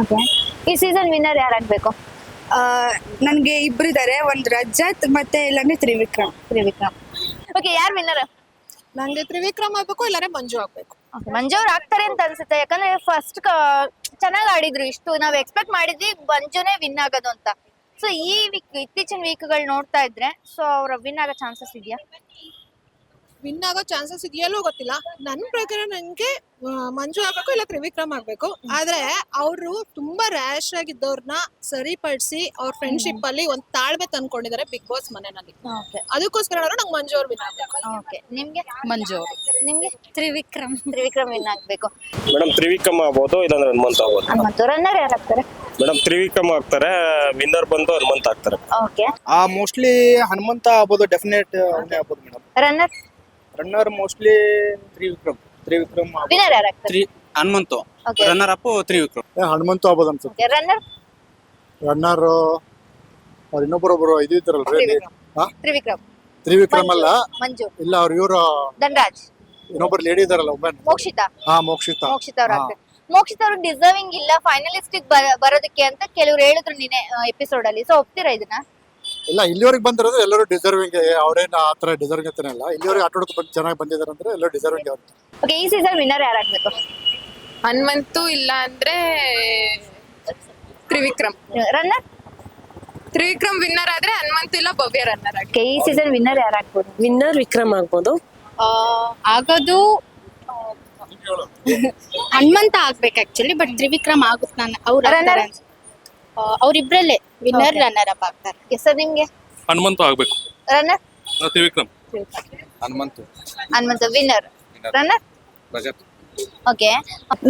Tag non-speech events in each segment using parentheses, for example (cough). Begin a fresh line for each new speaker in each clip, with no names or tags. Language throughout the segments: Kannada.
ಓಕೆ ಈ ಸೀಸನ್ ವಿನ್ನರ್ ಯಾರಾಗ್ಬೇಕು?
ನನಗೆ ಇಬ್ರು ಇದ್ದಾರೆ ಒಂದು ರಜತ್ ಮತ್ತೆ ಇಲ್ಲಾಂದ್ರೆ ತ್ರಿವಿಕ್ರಮ್.
ತ್ರಿವಿಕ್ರಮ್. ಓಕೆ ಯಾರು ವಿನ್ನರ್
ನಂಗೆ ತ್ರಿವಿಕ್ರಮ್ ಆಗ್ಬೇಕು ಇಲ್ಲಾಂದ್ರೆ ಮಂಜು ಆಗ್ಬೇಕು.
ಮಂಜು ಅವ್ರು ಆಗ್ತಾರೆ ಅಂತ ಅನ್ಸುತ್ತೆ. ಯಾಕಂದ್ರೆ ಫಸ್ಟ್ ಚೆನ್ನಾಗಿ ಆಡಿದ್ರು ಇಷ್ಟು. ನಾವು ಎಕ್ಸ್ಪೆಕ್ಟ್ ಮಾಡಿದ್ವಿ ಮಂಜುನೇ ವಿನ್ ಆಗೋದು ಅಂತ. ಸೊ ಈ ವೀಕ್ ಇತ್ತೀಚಿನ ವೀಕ್ಗಳು ನೋಡ್ತಾ ಇದ್ರೆ ಸೊ ಅವ್ರ ವಿನ್ ಆಗೋ ಚಾನ್ಸಸ್ ಇದೆಯಾ?
ವಿನ್ ಆಗೋ ಚಾನ್ಸಸ್ ಇದೆಯಲ್ಲೋ ಗೊತ್ತಿಲ್ಲ. ನನ್ನ ಪ್ರಕಾರ ನಂಗೆ ಮಂಜು ಆಗ್ಬೇಕು ಇಲ್ಲ ತ್ರಿವಿಕ್ರಮ್ ಆಗ್ಬೇಕು ಆದ್ರೆ ಅವರು ತುಂಬಾ ರ್ಯಾಶ್ ಆಗಿದ್ದವ್ರನ್ನ ಸರಿಪಡಿಸಿ ಅವ್ರ ಫ್ರೆಂಡ್ಶಿಪ್ ಅಲ್ಲಿ ಒಂದ್ ತಾಳ್ಮೆ ತಂದ್ಕೊಂಡಿದ್ದಾರೆ ಬಿಗ್ ಬಾಸ್ ಮನೆಯಲ್ಲಿ.
ಓಕೆ.
ಅದಕ್ಕೋಸ್ಕರ ನಂಗೆ ಮಂಜು ಅವ್ರು ವಿನ್ ಆಗ್ಬೇಕು.
ಓಕೆ. ನಿಮ್ಗೆ?
ಮಂಜು
ನಿಮ್ಗೆ? ತ್ರಿವಿಕ್ರಮ್. ತ್ರಿವಿಕ್ರಮ್ ವಿನ್ ಆಗ್ಬೇಕು.
ಮೇಡಮ್ ತ್ರಿವಿಕ್ರಮ್ ಆಗ್ಬೋದು ಇಲ್ಲಾಂದ್ರೆ ಹನುಮಂತ ಆಗ್ಬೋದು.
ಹನುಮಂತು ರನ್ನರ್ ಯಾರಾಗ್ತಾರೆ
ಮೇಡಮ್ ತ್ರಿವಿಕ್ರಮ್ ಆಗ್ತಾರೆ ವಿನ್ನರ್ ಬಂದು ಹನುಮಂತ ಆಗ್ತಾರೆ.
ಓಕೆ.
ಆ ಮೋಸ್ಟ್ಲಿ ಹನುಮಂತ ಆಗ್ಬೋದು ಡೆಫಿನೆಟ್ ಅವನೇ ಆಗ್ಬೋದು madam.
Runner
runner mostly Trivikram. Trivikram
three Hanumanthu.
Okay
runner up Trivikram.
Hanumantha ಆಗ್ಬೋದು ಅನ್ಸುತ್ತೆ.
ರನ್ನರ್
ರನ್ನರ್ ಅವ್ರ ಇನ್ನೊಬ್ಬರೊಬ್ರು ಇದು ಇದ್ರಲ್ಲ ಅಲ್ಲಿ. ಹಾ?
ತ್ರಿವಿಕ್ರಮ್.
ತ್ರಿವಿಕ್ರಮ್ ಅಲ್ಲ?
ಮಂಜು.
ಇಲ್ಲ ಅವ್ರ ಇವ್ರ
ಧನ್ರಾಜ್.
ಇನ್ನೊಬ್ಬರು ಲೇಡಿ ಇದಾರಲ್ಲ ಒಬ್ಬ
ಮೋಕ್ಷಿತಾ.
ಹಾ ಮೋಕ್ಷಿತ.
ಮೋಕ್ಷಿತ ಅವ್ರ ಆಗ್ತಾರೆ. ಮೋಕ್ಷಿತ ಅವ್ರಿಗೆ ಡಿಸರ್ವಿಂಗ್ ಇಲ್ಲ ಫೈನಲಿಸ್ಟ್ ಬರೋದಕ್ಕೆ ಅಂತ ಕೆಲವ್ರು ಹೇಳಿದ್ರು ನಿನ್ನೆ ಎಪಿಸೋಡ್ ಅಲ್ಲಿ. ಸೊ ಒಪ್ತೀರಾ ಇದನ್ನ?
ಇಲ್ಲ ಇಲ್ಲಿವರೆಗೆ ಬಂದಿರೋದು ಎಲ್ಲರೂ ಡಿಸರ್ವಿಂಗ್ ಅವ್ರೇನು ಆ ತರ ಡಿಸರ್ವಿಂಗ್ ಅಂತಾನೆ ಇಲ್ಲ ಇಲ್ಲಿವರೆಗೆ ಆಟ ಚೆನ್ನಾಗಿ ಬಂದಿದ್ದಾರೆ ಅಂದ್ರೆ ಎಲ್ಲರೂ ಡಿಸರ್ವಿಂಗ್ ಅವ್ರು.
ಓಕೆ ಈ ಸೀಸನ್ ವಿನ್ನರ್ ಯಾರಾಗಬೇಕು?
ಹನುಮಂತು ಇಲ್ಲ ಅಂದ್ರೆ ತ್ರಿವಿಕ್ರಮ್.
ರನ್ನರ್
ತ್ರಿವಿಕ್ರಮ್ ವಿನ್ನರ್ ಆದ್ರೆ ಹನುಮಂತು ಇಲ್ಲ ಭವ್ಯ ರನ್ನರ್ ಆಗಿ.
ಓಕೆ ಈ ಸೀಸನ್ ವಿನ್ನರ್ ಯಾರಾಗ್ಬೋದು?
ವಿನ್ನರ್ ವಿಕ್ರಮ್ ಆಗ್ಬೋದು.
ಆಗೋದು ಹನುಮಂತ ಆಗ್ಬೇಕು ಆಕ್ಚುಲಿ ಬಟ್ ತ್ರಿವಿಕ್ರಮ್ ಆಗುತ್ತೆ ನಾನು ಅವ್ರ
Runner?
ಅವ್ರಿಬ್ರಲ್ಲೇ ವಿನ್ನರ್ ರನ್ನರ್ ಅಪ್ ಆಗ್ತಾರೆ.
ಸರ್ ನಿಮ್ಗೆ?
ಹನುಮಂತು ಆಗ್ಬೇಕು.
Runner
Trivikram.
Hanumanthu.
Hanumantha winner runner
Rajat.
Okay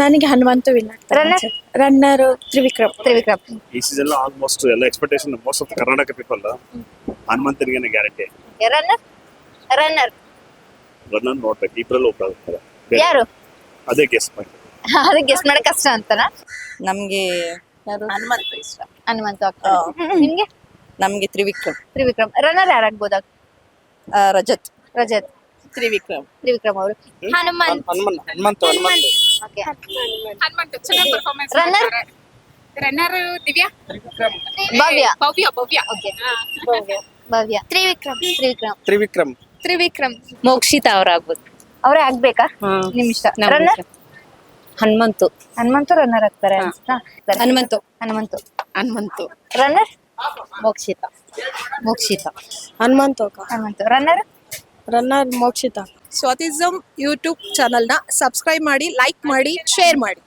ನನಗೆ Hanumantha win
runner
runner Trivikram.
Trivikram.
ಈ ಸೀಸನ್ ಆಲ್ಮೋಸ್ಟ್ ಎಲ್ಲ expectation most of Karnataka people ಹನುಮಂತನಿಗೆ ಗ್ಯಾರಂಟಿ
ರನ್ನರ್ ರನ್ನರ್
ರನ್ನರ್ ನೋಡ್ಬೇಕು. ಇಬ್ಬರಲ್ಲಿ ಒಬ್ಬರಾಗ್ತಾರೆ
ಯಾರು?
ಅದೇ ಗೆಸ್ ಮಾಡಿ (laughs)
ಅದೇ ಗೆಸ್ ಮಾಡಕ್ ಕಷ್ಟ ಅಂತನಾ?
ನಮ್ಗೆ ಹನುಮಂತ ಇಷ್ಟ.
ಹನುಮಂತ ಆಗ್ತಾರೆ ನಿಮ್ಗೆ?
ನಮ್ಗೆ ತ್ರಿವಿಕ್ರಮ್.
ತ್ರಿವಿಕ್ರಮ್. ರನ್ನರ್ ಯಾರಾಗ್ಬೋದ?
ಆ, ರಜತ್.
ರಜತ್.
ತ್ರಿವಿಕ್ರಮ್.
ತ್ರಿವಿಕ್ರಮ್ ಅವರು.
ಹನುಮಂತ್.
ಹನುಮಂತ ಹನುಮಂತ ಹನುಮಂತ
ಓಕೆ
ಹನುಮಂತು. ಚೆನ್ನಾಗಿ performance
Runner?
Runner Divya?
Bhavya.
Bhavya Bhavya.
Okay Bhavya. Trivikram. Trivikram.
Trivikram.
Trivikram.
Mokshitha ಅವ್ರ ಆಗ್ಬೋದು
ಅವರೇ ಆಗ್ಬೇಕಾ ನಿಮ್ ಇಷ್ಟ. ರನ್ನರ್
ಹನುಮಂತು.
ಹನುಮಂತು ರನ್ನರ್ ಆಗ್ತಾರೆ?
Hanumanthu.
Hanumanthu.
Hanumanthu.
Runner
Mokshitha.
Mokshitha.
Hanumanthu
Hanumanthu. Runner
runner Mokshitha.
ಸ್ವಾತಿಸಮ್ YouTube ಚಾನಲ್ನ ಸಬ್ಸ್ಕ್ರೈಬ್ ಮಾಡಿ ಲೈಕ್ ಮಾಡಿ ಶೇರ್ ಮಾಡಿ.